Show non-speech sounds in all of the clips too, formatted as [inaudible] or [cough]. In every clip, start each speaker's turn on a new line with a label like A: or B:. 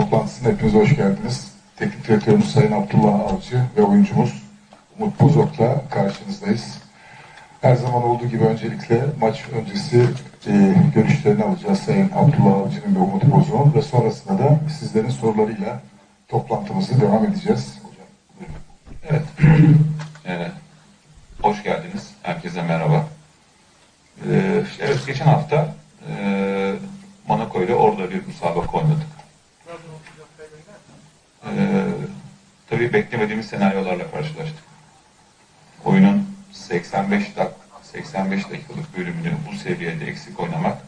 A: toplantısına hepiniz hoş geldiniz. Teknik direktörümüz Sayın Abdullah Avcı ve oyuncumuz Umut Bozok'la karşınızdayız. Her zaman olduğu gibi öncelikle maç öncesi e, görüşlerini alacağız Sayın Abdullah Avcı'nın ve Umut Bozok'un ve sonrasında da sizlerin sorularıyla toplantımızı devam edeceğiz. Hocam.
B: Evet. Ee, [clears throat] hoş geldiniz. Herkese merhaba. Ee, evet, geçen hafta e, Monaco ile orada bir müsabaka oynadık. Ee, tabii beklemediğimiz senaryolarla karşılaştık. Oyunun 85 dak 85 dakikalık bölümünü bu seviyede eksik oynamak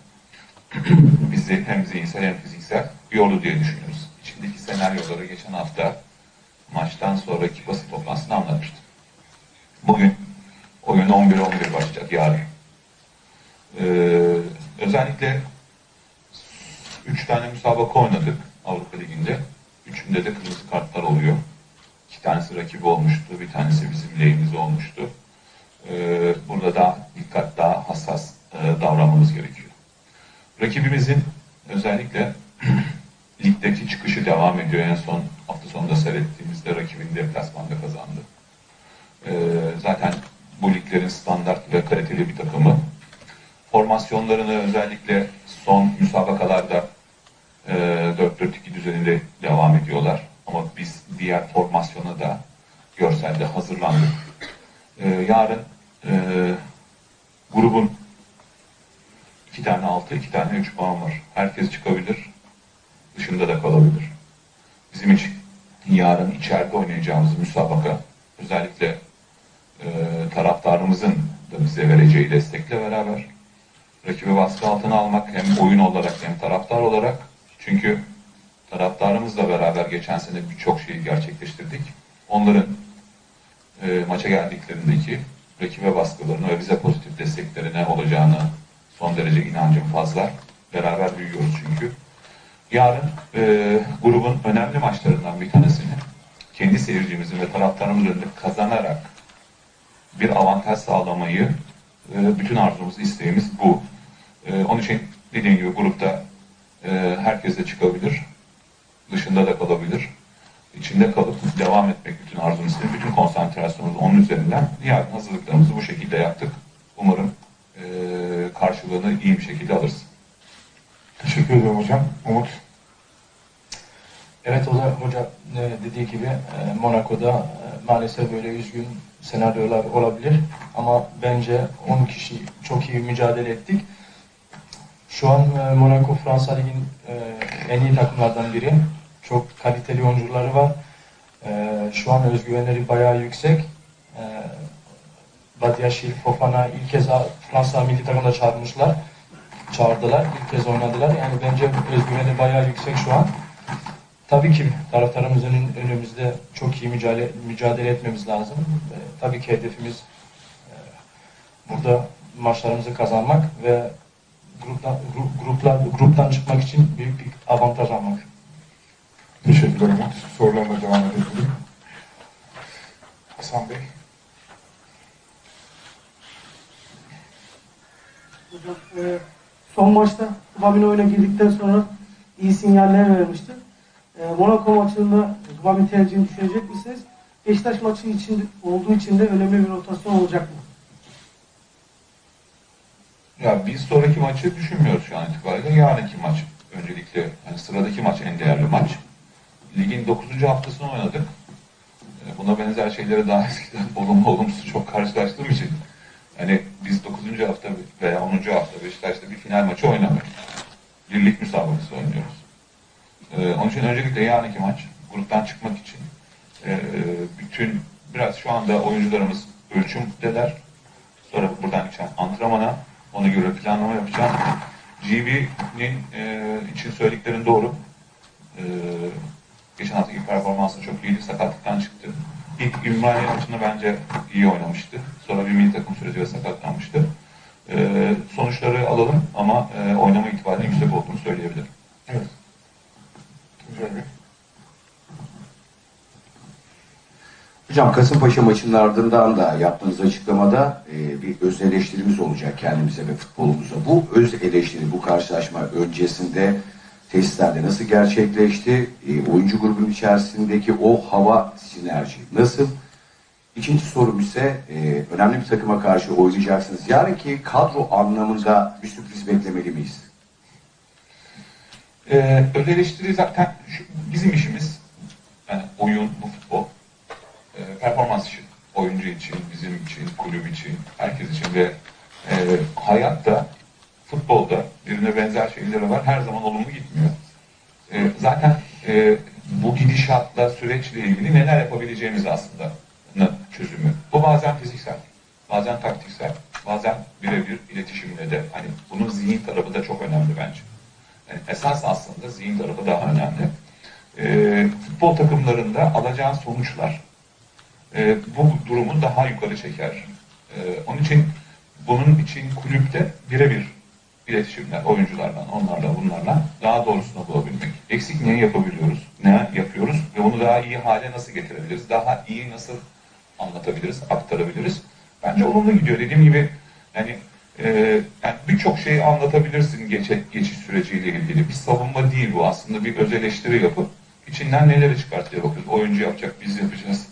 B: [clears throat] bizi hem zihinsel hem fiziksel yordu diye düşünüyoruz. İçindeki senaryoları geçen hafta maçtan sonraki basın toplantısında anlatmıştım. Bugün oyun 11-11 başlayacak yarın. Ee, özellikle 3 tane müsabaka oynadık Avrupa Ligi'nde. Üçünde de kırmızı kartlar oluyor. İki tanesi rakibi olmuştu, bir tanesi bizim lehimize olmuştu. Ee, burada daha dikkat, daha hassas e, davranmamız gerekiyor. Rakibimizin özellikle [clears throat] ligdeki çıkışı devam ediyor. En son hafta sonunda seyrettiğimizde rakibin deplasmanda kazandı. Ee, zaten bu liglerin standart ve kaliteli bir takımı. Formasyonlarını özellikle son müsabakalarda e, 4-4-2 düzeninde devam ediyorlar. Ama biz diğer formasyona da görselde hazırlandık. Ee, yarın e, grubun iki tane altı, iki tane üç puan var. Herkes çıkabilir dışında da kalabilir. Bizim için yarın içeride oynayacağımız müsabaka özellikle e, taraftarımızın da bize vereceği destekle beraber rakibi baskı altına almak hem oyun olarak hem taraftar olarak çünkü taraftarımızla beraber geçen sene birçok şeyi gerçekleştirdik. Onların e, maça geldiklerindeki rakibe baskılarını ve bize pozitif desteklerine olacağını son derece inancım fazla. Beraber büyüyoruz çünkü. Yarın e, grubun önemli maçlarından bir tanesini kendi seyircimizin ve taraftarımız önünde kazanarak bir avantaj sağlamayı e, bütün arzumuz, isteğimiz bu. E, onun için dediğim gibi grupta e, herkes de çıkabilir, dışında da kalabilir. İçinde kalıp devam etmek bütün arzumuz, bütün konsantrasyonumuz onun üzerinden. Yarın hazırlıklarımızı bu şekilde yaptık. Umarım e, karşılığını iyi bir şekilde alırız.
A: Teşekkür ederim hocam. Umut,
C: Evet o da hocam e, dediği gibi e, Monaco'da e, maalesef böyle üzgün senaryolar olabilir. Ama bence 10 kişi çok iyi mücadele ettik. Şu an Monaco Fransa Ligi'nin en iyi takımlardan biri. Çok kaliteli oyuncuları var. E, şu an özgüvenleri bayağı yüksek. E, Badiashile, Fofana ilk kez Fransa milli takımda çağırmışlar. Çağırdılar. ilk kez oynadılar. Yani bence özgüveni bayağı yüksek şu an. Tabii ki taraftarımızın önümüzde çok iyi mücadele, mücadele etmemiz lazım. E, tabii ki hedefimiz e, burada maçlarımızı kazanmak ve gruptan, grup, gruplar, gruptan çıkmak için büyük bir avantaj almak.
A: Teşekkürler Umut. Sorularla devam edelim. Hasan Bey.
D: Hocam, e, son maçta Gvabin oyuna girdikten sonra iyi sinyaller vermişti. E, Monaco maçında Gvabin tercihini düşürecek misiniz? Beşiktaş maçı için olduğu için de önemli bir rotasyon olacak mı?
B: Ya biz sonraki maçı düşünmüyoruz şu an itibariyle. Yarınki maç öncelikle yani sıradaki maç en değerli maç. Ligin 9. haftasını oynadık. Ee, Buna benzer şeyleri daha eskiden [laughs] olumlu olumsuz çok karşılaştığım için yani biz 9. hafta veya 10. hafta Beşiktaş'ta bir final maçı oynamıyoruz. Bir lig müsabakası oynuyoruz. Ee, onun için öncelikle yarınki maç gruptan çıkmak için e, bütün biraz şu anda oyuncularımız ölçümdeler. Sonra buradan gideceğim antrenmana. Ona göre planlama yapacağım. GB'nin e, için söylediklerin doğru. E, geçen haftaki performansı çok iyiydi. Sakatlıktan çıktı. İlk Ümraniye maçında bence iyi oynamıştı. Sonra bir milli takım süreci ve sakatlanmıştı. E, sonuçları alalım ama e, oynama itibariyle yüksek olduğunu söyleyebilirim.
A: Evet. Bey.
E: Hocam Kasımpaşa maçının ardından da yaptığınız açıklamada e, bir öz eleştirimiz olacak kendimize ve futbolumuza. Bu öz eleştiri, bu karşılaşma öncesinde testlerde nasıl gerçekleşti? E, oyuncu grubun içerisindeki o hava sinerji nasıl? İkinci sorum ise e, önemli bir takıma karşı oynayacaksınız. Yarınki kadro anlamında bir sürpriz beklemeli miyiz?
B: Ee, öz zaten şu- bizim işimiz. Yani oyun, bu futbol. Ee, performans için. Oyuncu için, bizim için, kulüp için, herkes için ve e, hayatta, futbolda birine benzer şeyleri var. Her zaman olumlu gitmiyor. Ee, zaten e, bu gidişatla, süreçle ilgili neler yapabileceğimiz aslında çözümü. Bu bazen fiziksel, bazen taktiksel, bazen birebir iletişimle de. Hani bunun zihin tarafı da çok önemli bence. Yani esas aslında zihin tarafı daha önemli. Ee, futbol takımlarında alacağın sonuçlar e, bu durumu daha yukarı çeker. Ee, onun için bunun için kulüpte birebir iletişimler oyuncularla, onlarla, bunlarla daha doğrusunu bulabilmek. Eksik neyi yapabiliyoruz, ne yapıyoruz ve bunu daha iyi hale nasıl getirebiliriz, daha iyi nasıl anlatabiliriz, aktarabiliriz. Bence olumlu gidiyor. Dediğim gibi yani, e, yani birçok şeyi anlatabilirsin geçe, geçiş süreciyle ilgili. Bir savunma değil bu aslında bir öz eleştiri yapıp içinden neleri çıkartıyor bakıyoruz. Oyuncu yapacak, biz yapacağız.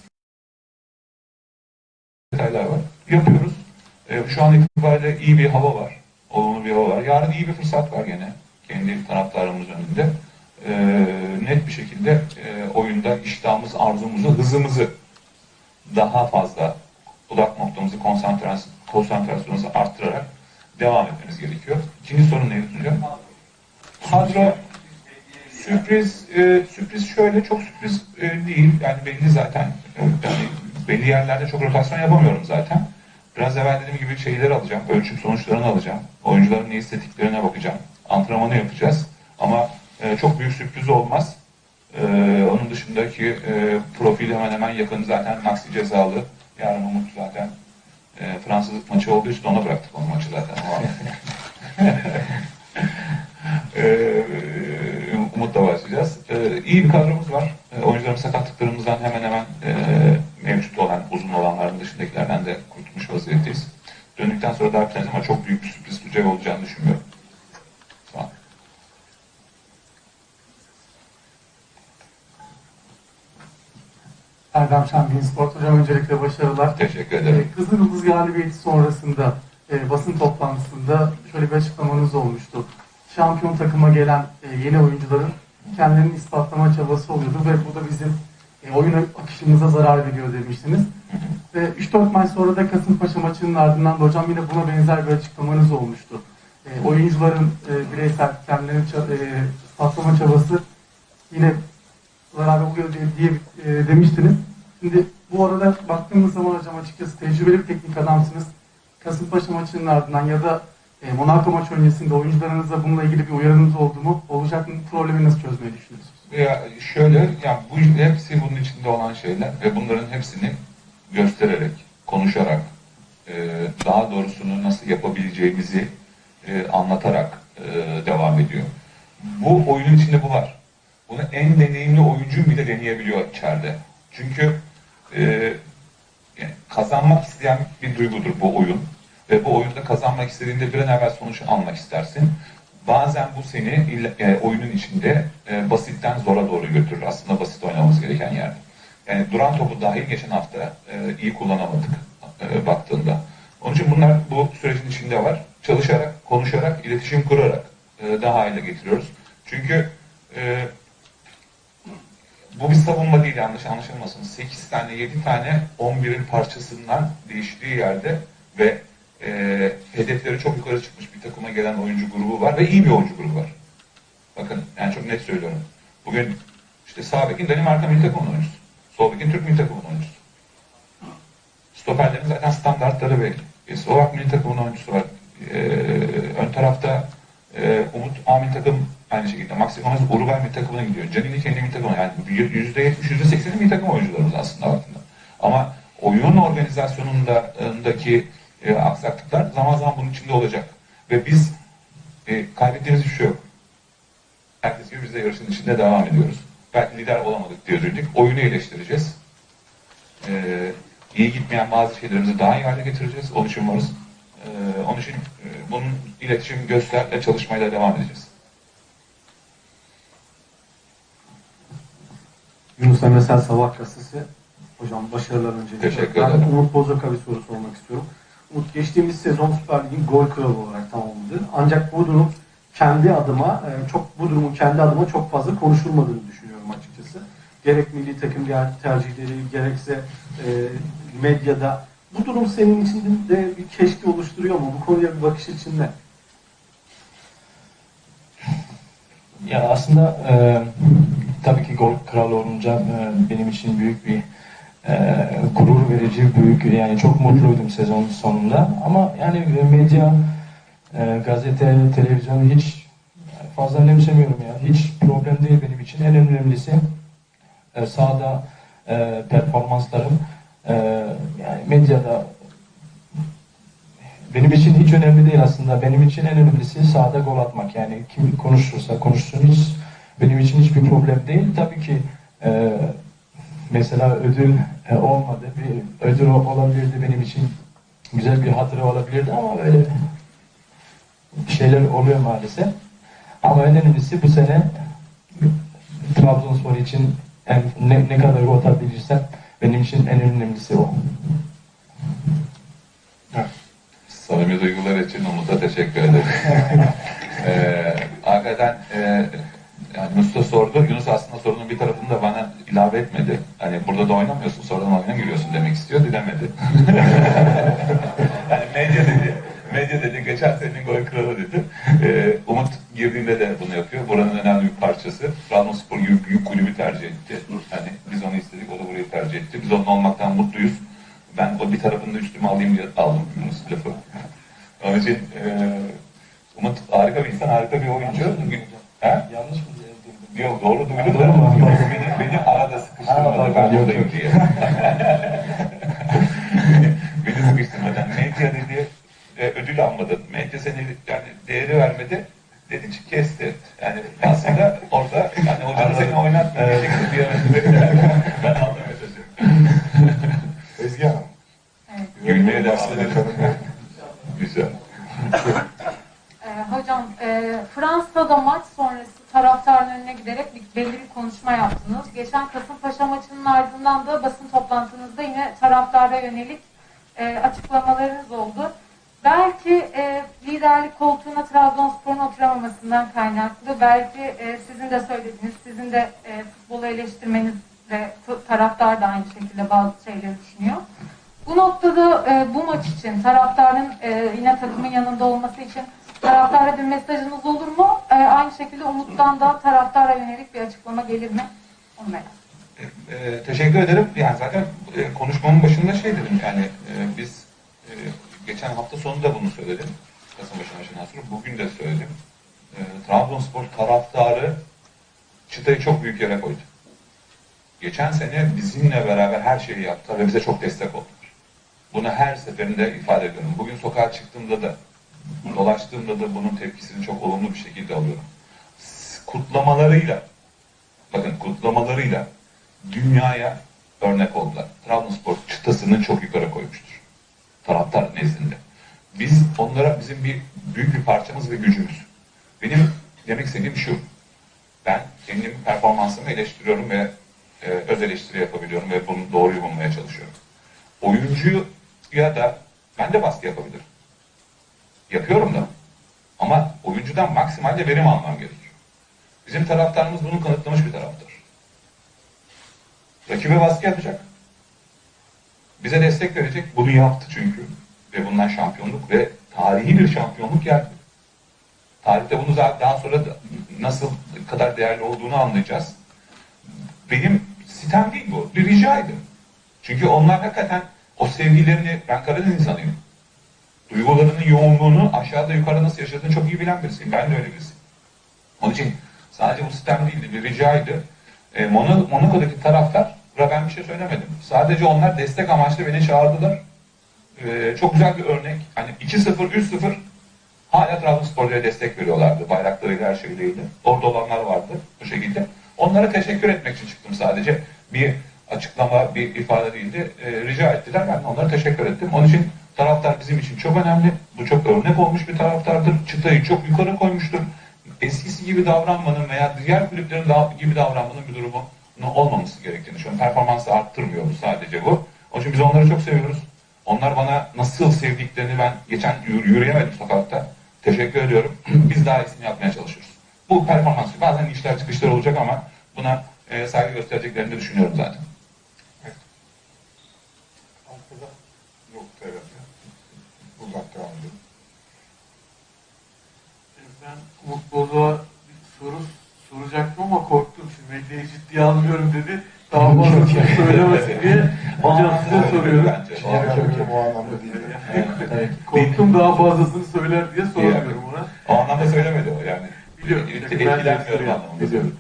B: Detaylar var. Yapıyoruz. E, şu an itibariyle iyi bir hava var. Bir. Yarın iyi bir fırsat var gene. Kendi taraftarımız önünde. E, net bir şekilde e, oyunda iştahımız, arzumuzu, hızımızı daha fazla odak noktamızı, konsantrasyon, konsantrasyonumuzu arttırarak devam etmemiz gerekiyor. İkinci sorun neydi hocam? Kadro sürpriz e, sürpriz şöyle çok sürpriz e, değil. Yani belli zaten. E, yani belli yerlerde çok rotasyon yapamıyorum zaten. Biraz evvel dediğim gibi şeyleri alacağım. Ölçüm sonuçlarını alacağım. Oyuncuların ne hissettiklerine bakacağım. Antrenmanı yapacağız. Ama e, çok büyük sürpriz olmaz. Ee, onun dışındaki e, profil hemen hemen yakın zaten Maxi cezalı. Yarın Umut zaten e, Fransız maçı olduğu için ona bıraktık onu maçı zaten. Ee, [laughs] Umut'la başlayacağız. Ee, iyi bir kadromuz var. Ee, oyuncularımız sakatlıklarımızdan hemen hemen e, mevcut olan, uzun olanların dışındakilerden de kurtulmuş vaziyetteyiz. Döndükten sonra daha bir ama çok büyük bir sürpriz Tuncay olacağını düşünmüyorum. An.
F: Erdem Şampiyonu Sport Hocam öncelikle başarılar.
B: Teşekkür ederim.
F: Ee, Kızıl Yıldız galibiyeti sonrasında e, basın toplantısında şöyle bir açıklamanız olmuştu. Şampiyon takıma gelen e, yeni oyuncuların kendilerini ispatlama çabası oluyordu ve bu da bizim e, oyun akışımıza zarar veriyor demiştiniz. Ve 3-4 maç sonra da Kasımpaşa maçının ardından da hocam yine buna benzer bir açıklamanız olmuştu. E, oyuncuların e, bireysel kendilerini e, ispatlama çabası yine zarar oluyor diye, diye e, demiştiniz. Şimdi bu arada baktığımız zaman hocam açıkçası tecrübeli bir teknik adamsınız. Kasımpaşa maçının ardından ya da e, Monaco maç öncesinde oyuncularınızla bununla ilgili bir uyarınız oldu mu? Olacak mı? Problemi nasıl çözmeyi düşünüyorsunuz?
B: Ya şöyle, ya bu hepsi bunun içinde olan şeyler ve bunların hepsini göstererek, konuşarak, e, daha doğrusunu nasıl yapabileceğimizi e, anlatarak e, devam ediyor. Bu oyunun içinde bu var. Bunu en deneyimli oyuncu bile deneyebiliyor içeride. Çünkü kazanmak isteyen bir duygudur bu oyun. Ve bu oyunda kazanmak istediğinde bir an evvel sonuç almak istersin. Bazen bu seni oyunun içinde basitten zora doğru götürür. Aslında basit oynamamız gereken yerde. Yani duran topu dahil geçen hafta e, iyi kullanamadık e, baktığında. Onun için bunlar bu sürecin içinde var. Çalışarak, konuşarak, iletişim kurarak e, daha hale getiriyoruz. Çünkü e, bu bir savunma değil yanlış anlaşılmasın. 8 tane 7 tane 11'in parçasından değiştiği yerde ve e, hedefleri çok yukarı çıkmış bir takıma gelen oyuncu grubu var ve iyi bir oyuncu grubu var. Bakın yani çok net söylüyorum. Bugün işte sağ bekin Danimarka milli takımının oyuncusu. Sol bekin Türk milli takımının oyuncusu. Stoperlerin zaten standartları belli. E, Slovak milli takımının oyuncusu var. E, ön tarafta e, Umut A takım aynı şekilde. Maxi Gomez Uruguay milli takımına gidiyor. Canini kendi milli takımına. Yani yüzde yetmiş, yüzde sekseni milli takım oyuncularımız aslında baktığında. Ama oyun organizasyonundaki e, aksaklıklar zaman zaman bunun içinde olacak. Ve biz e, kaybettiğimiz bir şey yok. Herkes gibi biz de yarışın içinde devam ediyoruz. Belki lider olamadık diye üzüldük. Oyunu eleştireceğiz. Ee, iyi gitmeyen bazı şeylerimizi daha iyi hale getireceğiz. Onun için varız. Ee, onun için e, bunun iletişim gösterle çalışmayla devam edeceğiz.
G: Yunus Emre Sel Sabah Gazetesi. Hocam başarılar öncelikle.
B: Teşekkür
G: ben
B: ederim.
G: Umut Bozok'a bir soru sormak istiyorum. Umut geçtiğimiz sezon Süper Lig'in gol kralı olarak tamamladı. Ancak bu durum kendi adıma e, çok bu durumun kendi adıma çok fazla konuşulmadığını düşünüyorum. Gerek milli takım tercihleri gerekse e, medyada bu durum senin için de bir keşke oluşturuyor mu? Bu konuya bir bakış için ne?
C: Ya aslında e, tabii ki gol kralı olunca e, benim için büyük bir e, gurur verici, büyük yani çok mutluydum sezon sonunda. Ama yani e, medya, e, gazete, televizyon hiç fazla önemsemiyorum ya. Hiç problem değil benim için. En önemlisi e, sahada e, performanslarım. E, yani medyada benim için hiç önemli değil aslında. Benim için en önemlisi sahada gol atmak. Yani kim konuşursa konuşsun hiç benim için hiçbir problem değil. Tabii ki e, mesela ödül e, olmadı. Bir ödül olabilirdi benim için. Güzel bir hatıra olabilirdi ama böyle şeyler oluyor maalesef. Ama en önemlisi bu sene Trabzonspor için en, ne, ne kadar gol atabilirsem benim için en önemlisi o.
B: Samimi duygular için Umut'a teşekkür ederim. [laughs] ee, hakikaten e, yani da sordu. Yunus aslında sorunun bir tarafını da bana ilave etmedi. Hani burada da oynamıyorsun, sonradan oyuna giriyorsun demek istiyor. Dilemedi. yani [laughs] medya dedi. Medya dedi, geçen senenin gol kralı dedi. Ee, Umut girdiğinde de bunu yapıyor. Buranın önemli bir parçası. Trabzonspor gibi büyük kulübü tercih etti. Hani biz onu istedik, o da burayı tercih etti. Biz onun olmaktan mutluyuz. Ben o bir tarafını da üstüme alayım diye aldım Yunus lafı. Onun için e, Umut harika bir insan, harika bir oyuncu. Ha?
C: Yanlış mı diye
B: Yok doğru duydum
C: Doğru mu?
B: beni, beni arada sıkıştırmadı. Ben buradayım diye. [laughs] beni sıkıştırmadan. Medya dedi e, ödül almadın. Medya seni yani değeri vermedi. Dedi ki kesti. Yani aslında orada yani hocanın seni oynatmayacak bir yere Ben aldım mesajı.
A: Ezgi Hanım.
H: Evet.
B: Gülmeye devam edelim. [laughs] Güzel.
H: Ee, hocam, e, Fransa'da maç sonrası taraftarın önüne giderek bir, belli bir konuşma yaptınız. Geçen Kasımpaşa maçının ardından da basın toplantınızda yine taraftara yönelik e, açıklamalarınız oldu. Belki e, liderlik koltuğuna Trabzonspor'un oturamamasından kaynaklı, belki e, sizin de söylediğiniz, sizin de e, futbolu eleştirmeniz ve taraftar da aynı şekilde bazı şeyleri düşünüyor. Bu noktada e, bu maç için taraftarın e, yine takımın yanında olması için taraftara bir mesajınız olur mu? E, aynı şekilde Umut'tan da taraftara yönelik bir açıklama gelir mi? Onu merak ediyorum.
B: E, teşekkür ederim. Yani zaten e, konuşmamın başında şey dedim. Yani e, biz e, geçen hafta sonu da bunu söyledim. Kasımpaşa maçından sonra. Bugün de söyledim. E, Trabzonspor taraftarı çıtayı çok büyük yere koydu. Geçen sene bizimle beraber her şeyi yaptılar ve bize çok destek oldular. Bunu her seferinde ifade ediyorum. Bugün sokağa çıktığımda da, dolaştığımda da bunun tepkisini çok olumlu bir şekilde alıyorum. Kutlamalarıyla, bakın kutlamalarıyla dünyaya örnek oldular. Trabzonspor çıtasını çok yukarı koymuştur. Taraftar nezdinde. Biz onlara bizim bir büyük bir parçamız ve gücümüz. Benim demek istediğim şu. Ben kendim performansımı eleştiriyorum ve e, öz eleştiri yapabiliyorum ve bunu doğruyu bulmaya çalışıyorum. Oyuncuya da ben de baskı yapabilirim. Yapıyorum da. Ama oyuncudan maksimalde verim almam gerekiyor. Bizim taraftarımız bunu kanıtlamış bir taraftar. Rakibe baskı yapacak. Bize destek verecek. Bunu yaptı çünkü. Ve bundan şampiyonluk ve tarihi bir şampiyonluk geldi. Tarihte bunu daha sonra nasıl kadar değerli olduğunu anlayacağız. Benim sitem değil bu. Bir ricaydı. Çünkü onlar hakikaten o sevgilerini, ben Karadeniz insanıyım. Duygularının yoğunluğunu aşağıda yukarıda nasıl yaşadığını çok iyi bilen birisiyim. Ben de öyle birisiyim. Onun için sadece bu sistem değildi, bir ricaydı. E, Mono- Monaco'daki taraftar ben bir şey söylemedim. Sadece onlar destek amaçlı beni çağırdılar. E, çok güzel bir örnek. Hani 2-0, 3-0 hala Trabzonspor'a destek veriyorlardı. Bayraklarıyla her şeyleriyle. Orada olanlar vardı bu şekilde. Onlara teşekkür etmek için çıktım sadece. Bir açıklama, bir ifade değildi. E, rica ettiler. Ben onlara teşekkür ettim. Onun için taraftar bizim için çok önemli. Bu çok örnek olmuş bir taraftardır. Çıtayı çok yukarı koymuştur. Eskisi gibi davranmanın veya diğer kulüplerin gibi davranmanın bir durumu olmaması gerektiğini düşünüyorum. Performansı arttırmıyor bu sadece bu. Onun için biz onları çok seviyoruz. Onlar bana nasıl sevdiklerini ben geçen yürü- yürüyemedim sokakta. Teşekkür ediyorum. [clears throat] Biz daha iyisini yapmaya çalışıyoruz. Bu performans. Bazen işler çıkışlar olacak ama buna e, saygı göstereceklerini de düşünüyorum zaten.
A: Arkada yok herhalde. Buradan devam edelim.
F: Ben Umut bir soru soracaktım ama korktum. Şimdi medyayı ciddiye almıyorum dedi. Daha [laughs] fazlasını söylemesin diye. Hocam size soruyorum.
A: O anlamda, o anlamda değil.
C: Evet.
F: Korktum daha fazlasını söyler diye sormuyorum ona.
B: O anlamda söylemedi o yani.
F: Biliyorum.
B: Etkilenmiyorum anlamında.
F: Biliyorum.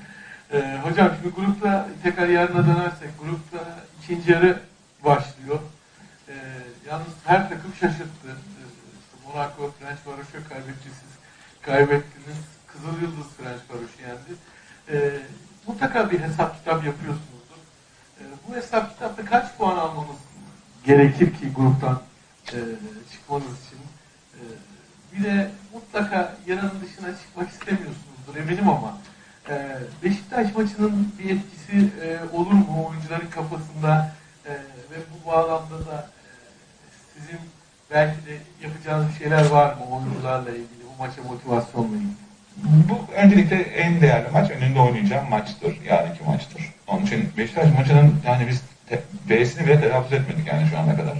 F: Ee, hocam şimdi grupta tekrar yarına dönersek grupta ikinci yarı başlıyor. Ee, yalnız her takım şaşırttı. Ee, işte Monaco, French Varoş'u kaybetti siz. Kaybettiniz. Kızıl Yıldız French Varoş'u yendi. Ee, mutlaka bir hesap kitap yapıyorsunuzdur. Ee, bu hesap kitapta kaç puan almamız gerekir ki gruptan e, çıkmanız için? Ee, bir de mutlaka yaranın dışına çıkmak istemiyorsunuzdur eminim ama e, Beşiktaş maçının bir etkisi e, olur mu oyuncuların kafasında E, ve bu bağlamda da e, sizin belki de yapacağınız şeyler var mı oyuncularla ilgili bu maça motivasyonla ilgili?
B: Bu öncelikle en değerli maç önünde oynayacağım maçtır. Yarınki maçtır. Onun için Beşiktaş maçının yani biz te- B'sini bile telaffuz etmedik yani şu ana kadar.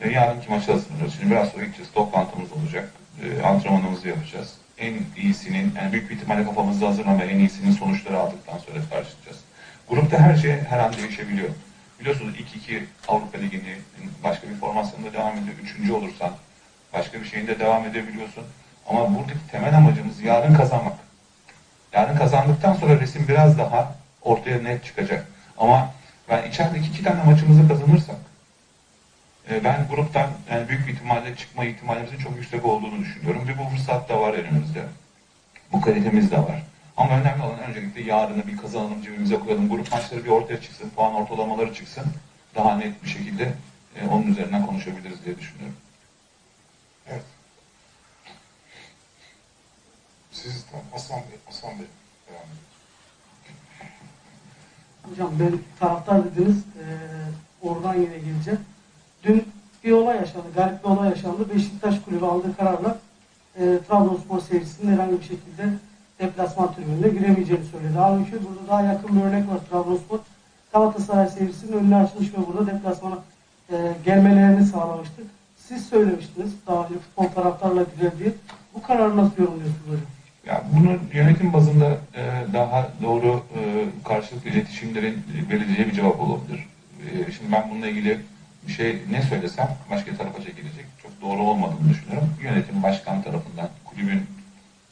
B: E, yarınki maça hazırlanıyoruz. Şimdi biraz sonra gideceğiz. Toplantımız olacak. E, antrenmanımızı yapacağız. En iyisinin, yani büyük bir ihtimalle kafamızda hazırlama en iyisinin sonuçları aldıktan sonra tartışacağız. Grupta her şey her an değişebiliyor. Biliyorsunuz 2-2 Avrupa Ligi'ni başka bir formasyonda devam ediyor. Üçüncü olursan başka bir şeyinde devam edebiliyorsun. Ama buradaki temel amacımız yarın kazanmak. Yarın kazandıktan sonra resim biraz daha ortaya net çıkacak. Ama ben içerideki iki tane maçımızı kazanırsak ben gruptan yani büyük bir ihtimalle çıkma ihtimalimizin çok yüksek olduğunu düşünüyorum. Ve bu fırsat da var önümüzde. Bu kalitemiz de var. Ama önemli olan öncelikle yarını bir kazanalım cebimize koyalım. Grup maçları bir ortaya çıksın, puan ortalamaları çıksın. Daha net bir şekilde e, onun üzerinden konuşabiliriz diye düşünüyorum.
A: Evet. Siz tam Hasan Bey, Hasan Bey. Devam.
D: Hocam ben taraftar dediniz, eee, oradan yine geleceğim. Dün bir olay yaşandı, garip bir olay yaşandı. Beşiktaş Kulübü aldığı kararla eee Trabzonspor seyircisinin herhangi bir şekilde deplasman tribününe giremeyeceğini söyledi. Halbuki burada daha yakın bir örnek var Trabzonspor. Galatasaray seyircisinin önüne açmış ve burada deplasmana eee, gelmelerini sağlamıştı. Siz söylemiştiniz daha önce futbol taraftarla diye. Bu kararı nasıl yorumluyorsunuz hocam?
B: Ya bunu yönetim bazında e, daha doğru e, karşılıklı iletişimlerin vereceği bir cevap olabilir. E, şimdi ben bununla ilgili şey ne söylesem başka tarafa çekilecek. Çok doğru olmadığını düşünüyorum. Yönetim başkan tarafından, kulübün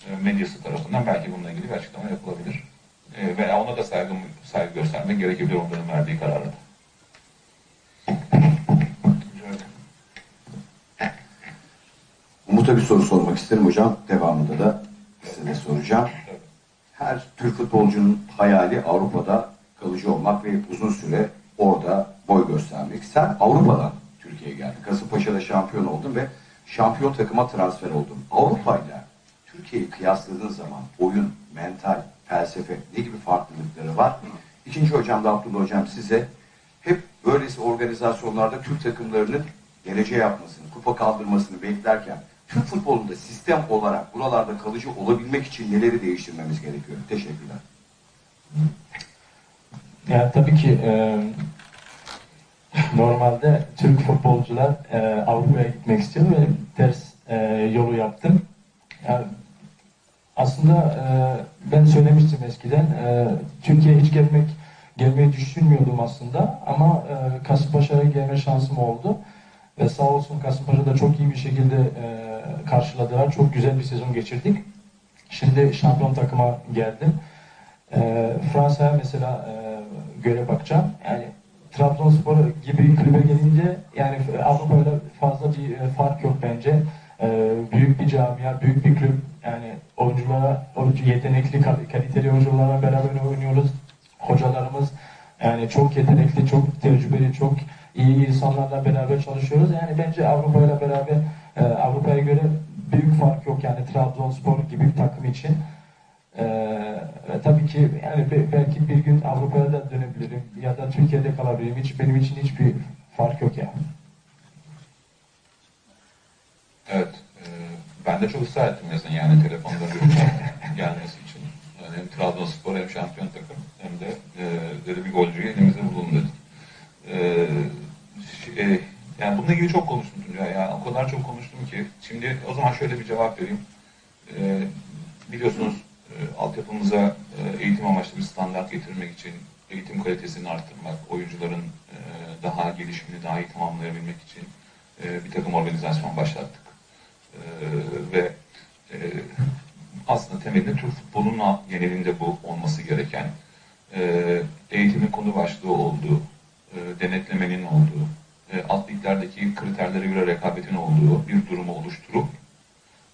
B: e, medyası tarafından belki bununla ilgili bir açıklama yapılabilir. E, veya ona da saygı, saygı göstermek gerekebilir onların verdiği
A: ederim.
E: Umut'a bir soru sormak isterim hocam. Devamında da size de soracağım. Her Türk futbolcunun hayali Avrupa'da kalıcı olmak ve uzun süre orada boy göstermek. Sen Avrupa'dan Türkiye'ye geldin. Kasımpaşa'da şampiyon oldun ve şampiyon takıma transfer oldun. Avrupa'yla Türkiye'yi kıyasladığın zaman oyun, mental, felsefe ne gibi farklılıkları var? İkinci hocam da Abdullah hocam size hep böylesi organizasyonlarda Türk takımlarının geleceğe yapmasını, kupa kaldırmasını beklerken Türk futbolunda sistem olarak buralarda kalıcı olabilmek için neleri değiştirmemiz gerekiyor? Teşekkürler.
C: Yani tabii ki e, normalde Türk futbolcular e, Avrupa'ya gitmek istiyor ve ters e, yolu yaptım. Yani aslında e, ben söylemiştim eskiden e, Türkiye'ye hiç gelmek gelmeyi düşünmüyordum aslında ama e, Kasımpaşa'ya gelme şansım oldu ve sağ olsun Kasımpaşa'da çok iyi bir şekilde e, karşıladılar. Çok güzel bir sezon geçirdik. Şimdi şampiyon takıma geldim. E, Fransa'ya mesela e, göre bakacağım. Yani Trabzonspor gibi kulübe gelince yani Avrupa'yla fazla bir e, fark yok bence. E, büyük bir camia, büyük bir kulüp. Yani oyunculara, oyuncu yetenekli, kal- kaliteli oyuncularla beraber oynuyoruz. Hocalarımız yani çok yetenekli, çok tecrübeli, çok iyi insanlarla beraber çalışıyoruz. Yani bence Avrupa'yla beraber e, Avrupa'ya göre büyük fark yok yani Trabzonspor gibi bir takım için. Ee, tabii ki yani be- belki bir gün Avrupa'ya da dönebilirim ya da Türkiye'de kalabilirim. Hiç benim için hiçbir fark yok yani.
B: Evet. E, ben de çok ısrar ettim yazın yani [laughs] telefonda gelmesi için. Yani hem Trabzonspor hem şampiyon takım hem de e, böyle bir golcüyü elimizde bulalım dedik. E, şey, yani bununla ilgili çok konuştum Tuncay. Yani o kadar çok konuştum ki. Şimdi o zaman şöyle bir cevap vereyim. E, biliyorsunuz e, altyapımıza e, eğitim amaçlı bir standart getirmek için eğitim kalitesini arttırmak, oyuncuların e, daha gelişimini daha iyi tamamlayabilmek için e, bir takım organizasyon başlattık. Ve aslında temelinde Türk futbolunun genelinde bu olması gereken eğitimin konu başlığı olduğu, denetlemenin olduğu, alt liglerdeki kriterlere göre rekabetin olduğu bir durumu oluşturup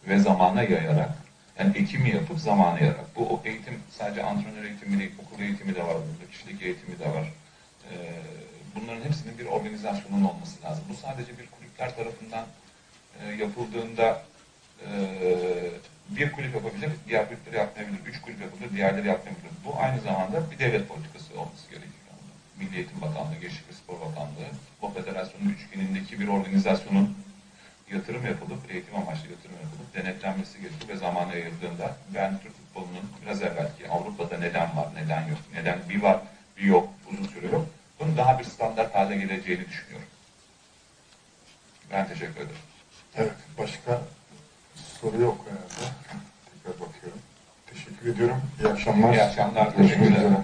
B: ve zamana yayarak yani ekimi yapıp zamana yayarak. Bu eğitim sadece antrenör eğitimi değil, okul eğitimi de var burada, kişilik eğitimi de var. E, bunların hepsinin bir organizasyonun olması lazım. Bu sadece bir kulüpler tarafından e, yapıldığında e, bir kulüp yapabilir, diğer kulüpleri yapmayabilir. Üç kulüp yapabilir, diğerleri yapmayabilir. Bu aynı zamanda bir devlet politikası olması gerekiyor. Milli Eğitim Bakanlığı, Gençlik ve Spor Bakanlığı, o federasyonun üçgenindeki bir organizasyonun yatırım yapılıp, eğitim amaçlı yatırım yapılıp denetlenmesi gerekiyor ve zamana yayıldığında ben Türk futbolunun biraz evvelki Avrupa'da neden var, neden yok, neden bir var, bir yok, uzun süre yok. Bunun daha bir standart hale geleceğini düşünüyorum. Ben teşekkür ederim.
A: Evet, başka soru yok herhalde. Tekrar bakıyorum. Teşekkür ediyorum. İyi akşamlar.
B: İyi akşamlar,
A: Görüşmek üzere.